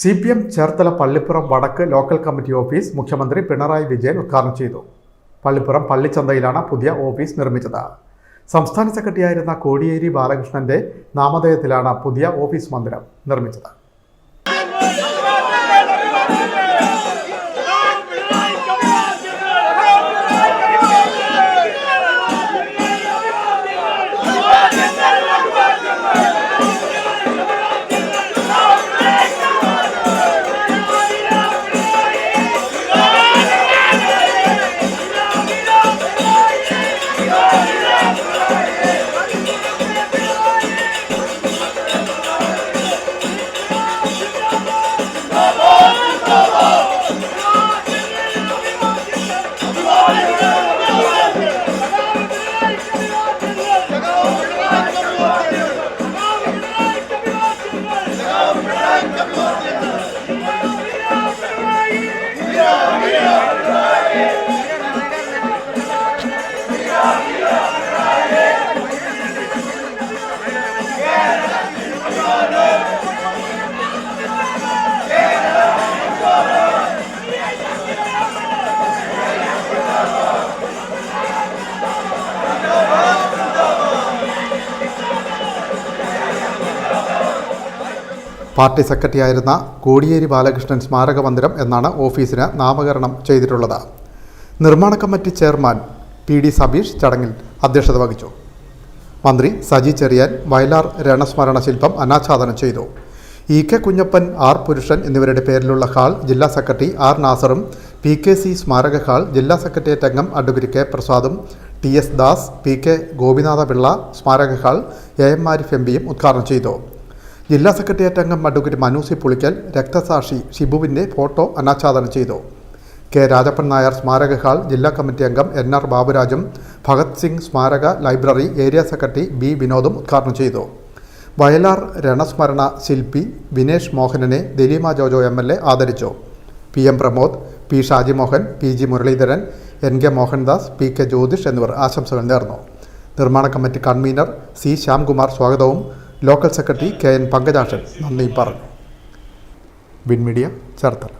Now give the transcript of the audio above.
C P M Cherthala Pallippuram വടക്ക് local committee office മുഖ്യമന്ത്രി പിണറായി വിജയൻ ഉദ്ഘാടനം ചെയ്തു. പള്ളിപ്പുറം പള്ളിച്ചന്തയിലാണ് പുതിയ ഓഫീസ് നിർമ്മിച്ചത്. സംസ്ഥാന സെക്രട്ടറിയായിരുന്ന കോടിയേരി ബാലകൃഷ്ണന്റെ നാമധേയത്തിലാണ് പുതിയ ഓഫീസ് മന്ദിരം നിർമ്മിച്ചത്. Давайте പാർട്ടി സെക്രട്ടറിയായിരുന്ന കോടിയേരി ബാലകൃഷ്ണൻ സ്മാരക മന്ദിരം എന്നാണ് ഓഫീസിന് നാമകരണം ചെയ്തിട്ടുള്ളത്. നിർമ്മാണ committee chairman P D Sabeesh ചടങ്ങിൽ അധ്യക്ഷത വഹിച്ചു. മന്ത്രി സജി ചെറിയാൻ വയലാർ രണസ്മരണ ശില്പം അനാച്ഛാദനം ചെയ്തു. ഇ കെ കുഞ്ഞപ്പൻ ആർ പുരുഷൻ എന്നിവരുടെ പേരിലുള്ള ഹാൾ ജില്ലാ സെക്രട്ടറി ആർ നാസറും പി കെ സി സ്മാരക ഹാൾ ജില്ലാ സെക്രട്ടേറിയറ്റ് അംഗം advocate K പ്രസാദും T S Das P K Gopinatha Pillai സ്മാരക hall A M Arif M പിയും ഉദ്ഘാടനം ചെയ്തു. ജില്ലാ സെക്രട്ടേറിയറ്റ് അംഗം അഡ്വക്കേറ്റ് മനു സി പുളിക്കൽ രക്തസാക്ഷി ഷിബുവിന്റെ ഫോട്ടോ അനാച്ഛാദനം ചെയ്തു. കെ. രാജപ്പൻ നായർ സ്മാരക ഹാൾ ജില്ലാ കമ്മിറ്റി അംഗം എൻ. ആർ. ബാബുരാജും ഭഗത് സിംഗ് സ്മാരക ലൈബ്രറി ഏരിയ സെക്രട്ടറി ബി. വിനോദും ഉദ്ഘാടനം ചെയ്തു. വയലാർ രണസ്മരണ ശില്പി Vinesh മോഹനനെ Dileema Jojo M. L. A ആദരിച്ചു. P. M. Pramod P. Shajimohan P. G. Muraleedharan N. K. Mohandas P. K. Jyothish എന്നിവർ ആശംസകൾ നേർന്നു. നിർമ്മാണ കമ്മിറ്റി കൺവീനർ സി. ശ്യാംകുമാർ സ്വാഗതവും local secretary K N Pankajakshan നന്ദി പറഞ്ഞു. Win media Cherthala.